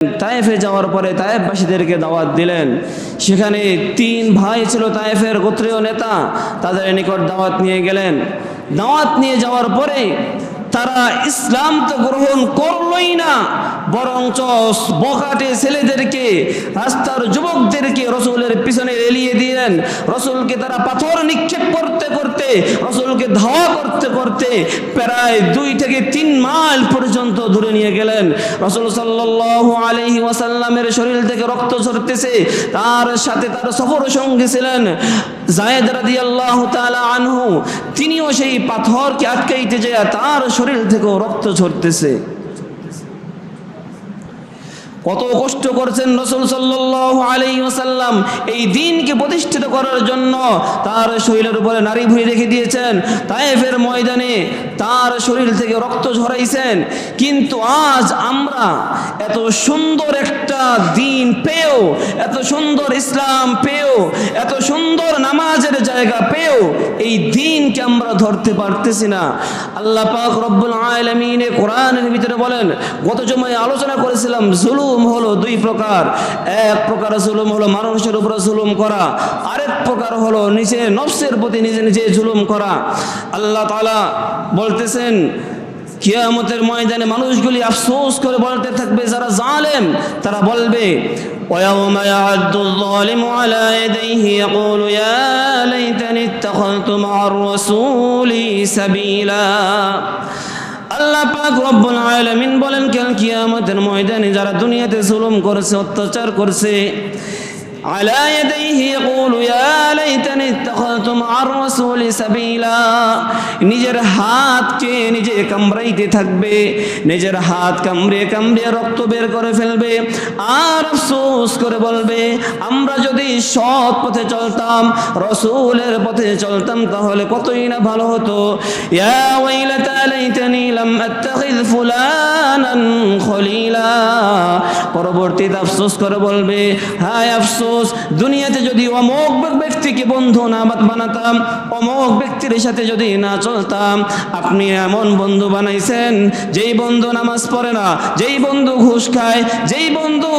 তায়েফে যাওয়ার পরে তায়েফবাসীদেরকে দাওয়াত দিলেন। সেখানে তিন ভাই ছিল তায়েফের গোত্রীয় নেতা, তাদের নিকট দাওয়াত নিয়ে গেলেন। দাওয়াত নিয়ে যাওয়ার পরে তারা ইসলাম তো গ্রহণ করলই না, বরঞ্চ বকাটে ছেলেদেরকে, রাস্তার যুবকদেরকে রসুলের পিছনে এলিয়ে দিলেন। রসুলকে তারা পাথর নিক্ষেপ করতে করতে, রসুলকে ধাওয়া করতে করতে প্রায় দুই থেকে তিন মাইল পর্যন্ত দূরে নিয়ে গেলেন। রসুল সাল্লাহ আলহি ওয়াসাল্লামের শরীর থেকে রক্ত ঝরতেছে, তার সাথে তার সফর সঙ্গী ছিলেন। জায়েদ রাদি আল্লাহ আনহু তিনিও সেই পাথরকে আটকাইতে যায় তার শরীর থেকেও রক্ত ঝরতেছে। কত কষ্ট করছেন রসুল ওসাল্লাম এই দিনকে প্রতিষ্ঠিত করার জন্য তার শরীরের উপরে নারী ভুঁড়ি রেখে দিয়েছেন। তায়েফের ময়দানে তার শরীর থেকে রক্ত ঝরাইছেন। কিন্তু আজ আমরা এত সুন্দর একটা দিন পেয়েও, এত সুন্দর ইসলাম পেয়েও, এত সুন্দর নামাজের জায়গা পেয়েও এই দিনকে আমরা ধরতে পারতেছি না। আল্লাহ পাক রব্বুল আলমিনে কোরআনের ভিতরে বলেন, গত জমায় আলোচনা করেছিলাম জুলুম হলো দুই প্রকার এক প্রকার জুলুম হলো মানুষের উপরে জুলুম করা আরেক প্রকার হলো নিজে নফসের প্রতি নিজে নিজে জুলুম করা আল্লাহ তাআলা বলতেছেন কিয়ামতের ময়দানে মানুষগুলি আফসোস করে বলতে থাকবে যারা জালেম তারা বলবে ويوم يعد الظالم على يديه يقول يا ليتني اتخذت مع الرسول سبيلا আল্লাহ পাক রব্বুল আলামিন বলেন কেন কিয়ামতের ময়দানে যারা দুনিয়াতে জুলুম করেছে অত্যাচার করছে على يديه يقول يا ليتني اتخذت مع الرسول سبيلا নিজের হাতকে নিজে কামড়াইতে থাকবে নিজের হাত কামড়ে কামড়ে রক্ত বের করে ফেলবে আর আফসোস করে বলবে আমরা যদি সৎ পথে চলতাম রসুলের পথে চলতাম তাহলে কতই না ভালো হতো ইয়া ওয়াইলাতা লাইতানি লাম আত্তাখিয ফুলানান খলিলা পরবর্তীতে আফসোস করে বলবে হায় আফসোস দুনিয়াতে যদি অমোক ব্যক্তিকে বন্ধু না বানাতাম, অমোক ব্যক্তির সাথে যদি না চলতাম, আপনি এমন বন্ধু বানাইছেন, যেই বন্ধু নামাজ পড়ে না, যেই বন্ধু ঘুষ খায়, যেই বন্ধু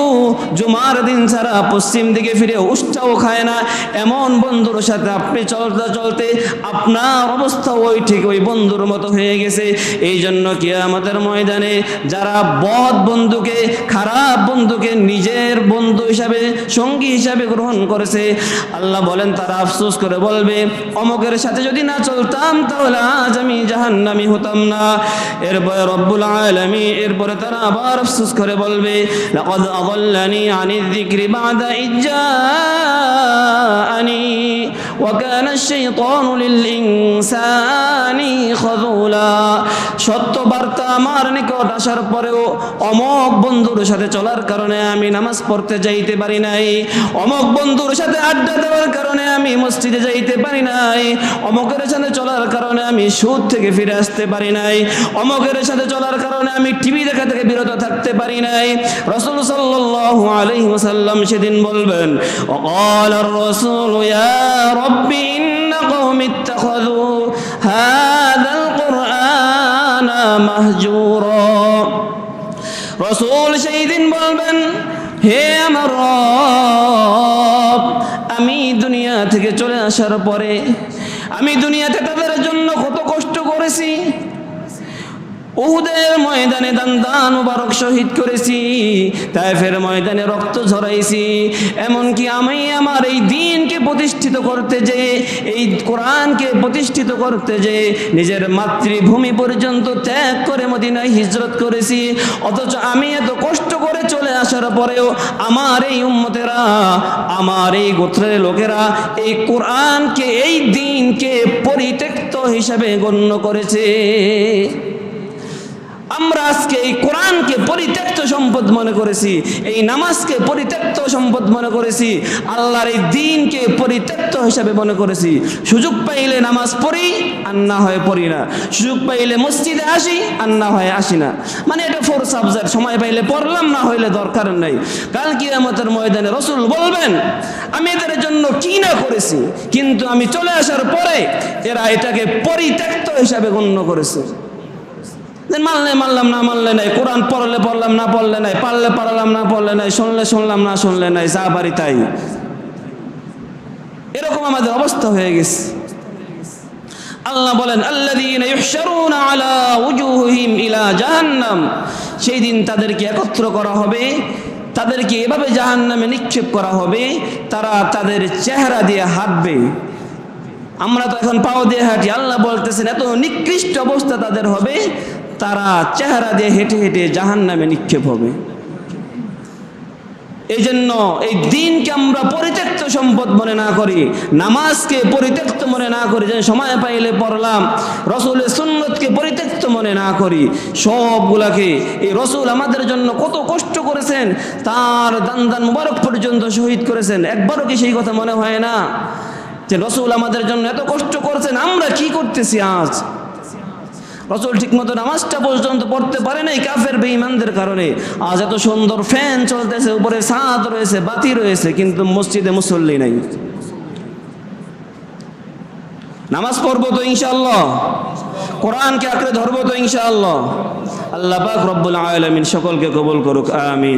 জুমার দিন ছাড়া পশ্চিম দিকে ফিরে উষ্টাও খায় না, এমন বন্ধুর সাথে আপনি চলতে চলতে আপনার অবস্থা ওই ঠিক ওই বন্ধুর মতো হয়ে গেছে। এই জন্য কি আমাদের ময়দানে যারা বদ বন্ধুকে, খারাপ বন্ধুকে নিজের বন্ধু হিসাবে, সঙ্গী হিসাবে গ্রহণ করেছে, আল্লাহ বলেন তারা আফসোস করে বলবে, অমকের সাথে যদি না চলতাম তাহলে আজ আমি জাহান্নামি হতাম না। এরপরে রব্বুল আলামিন, এরপরে তারা আবার আফসোস করে বলবে ইজ্জাআনি ওয়া কানা আশ-শাইতানু সত্য বার্তা আমার নিকট আসার পরেও অমক বন্ধুর সাথে চলার কারণে আমি নামাজ পড়তে যাইতে পারি নাই। অমক বন্ধুর সাথে আড্ডা আমি মসজিদে যাইতে পারি নাই। অমকের সাথে চলার কারণে আমি সুদ থেকে ফিরে আসতে পারি নাই। অমকের সাথে চলার কারণে আমি টিভি দেখা থেকে বিরত থাকতে পারি নাই। রসুল সাল্লাল্লাহু সেদিন বলবেন, অকাল রসুল রসুল সেই দিন বলবেন, হে আমার আমি দুনিয়া থেকে চলে আসার পরে, আমি দুনিয়াতে তাদের জন্য কত কষ্ট করেছি। উহুদের ময়দানে দান দান মুবারক শহীদ করেছি, তাইফের ময়দানে রক্ত ঝরাইছি। এমনকি আমি আমার এই দিনকে প্রতিষ্ঠিত করতে যে, এই কোরআনকে প্রতিষ্ঠিত করতে যে, নিজের মাতৃভূমি পর্যন্ত ত্যাগ করে মদিনায় হিজরত করেছি। অথচ আমি এত কষ্ট করে চলে আসার পরেও আমার এই উম্মতেরা, আমার এই গোত্রের লোকেরা এই কোরআনকে, এই দিনকে পরিত্যক্ত হিসাবে গণ্য করেছে। আমরা আজকে এই কোরআনকে পরিত্যক্ত সম্পদ মনে করেছি, এই নামাজকে পরিত্যক্ত সম্পদ মনে করেছি, আল্লাহর এই দিনকে পরিত্যক্ত হিসাবে মনে করেছি। সুযোগ পাইলে নামাজ পড়ি, আর না হয় পড়ি না। সুযোগ পাইলে মসজিদে আসি, আর না হয় আসি না। মানে এটা ফোর সাবজেক্ট সময় পাইলে পড়লাম, না হইলে দরকার নাই। কাল কিয়ামতের ময়দানে রসুল বলবেন, আমি এদের জন্য কি না করেছি? কিন্তু আমি চলে আসার পরে এরা এটাকে পরিত্যক্ত হিসাবে গণ্য করেছে। মানলে মানলাম, না মানলে নাই। কোরআন পড়লে পড়লাম, না পড়লে নাই। পারলে পারলাম, না পড়লে নাই। শুনলে শুনলাম, না শুনলে নাই। যা পারি তাই। এরকম আমাদের অবস্থা হয়ে গেছে। আল্লাহ বলেন, আল্লাযীনা ইহশারুনা আলা উজুহিম ইলা জাহান্নাম। সেই দিন তাদেরকে একত্র করা হবে। তাদেরকে এভাবে জাহান্নামে নিক্ষেপ করা হবে। তারা তাদের চেহারা দিয়ে হাঁটবে। আমরা তো এখন পাও দিয়ে হাঁটি। আল্লাহ বলতেছেন, এত নিকৃষ্ট অবস্থা তাদের হবে। তারা চেহারা দিয়ে হেঁটে হেঁটে জাহান্নামে নিক্ষেপ হবে। এই জন্য এই দিনকে আমরা পরিত্যক্ত সম্পদ মনে না করি, নামাজকে পরিত্যক্ত মনে না করি যে সময় পাইলে পড়লাম, রসুলের সুন্নতকে পরিত্যক্ত মনে না করি। সবগুলাকে এই রসুল আমাদের জন্য কত কষ্ট করেছেন, তার দান দান মুবারক পর্যন্ত শহীদ করেছেন। একবারও কি সেই কথা মনে হয় না? যে রসুল আমাদের জন্য এত কষ্ট করেছেন, আমরা কি করতেছি আজ? রসুল ঠিক মতো নামাজটা পর্যন্ত পড়তে পারে নাই কাফের বেঈমানদের কারণে। আজ এত সুন্দর ফ্যান চলতেছে, উপরে ছাদ রয়েছে, বাতি রয়েছে, কিন্তু মসজিদে মুসল্লি নাই। নামাজ পড়ব তো ইনশাআল্লাহ। কোরআনকে আঁকড়ে ধরবো তো ইনশাআল্লাহ। আল্লাহ পাক রব্বুল আলামিন সকলকে কবুল করুক, আমিন।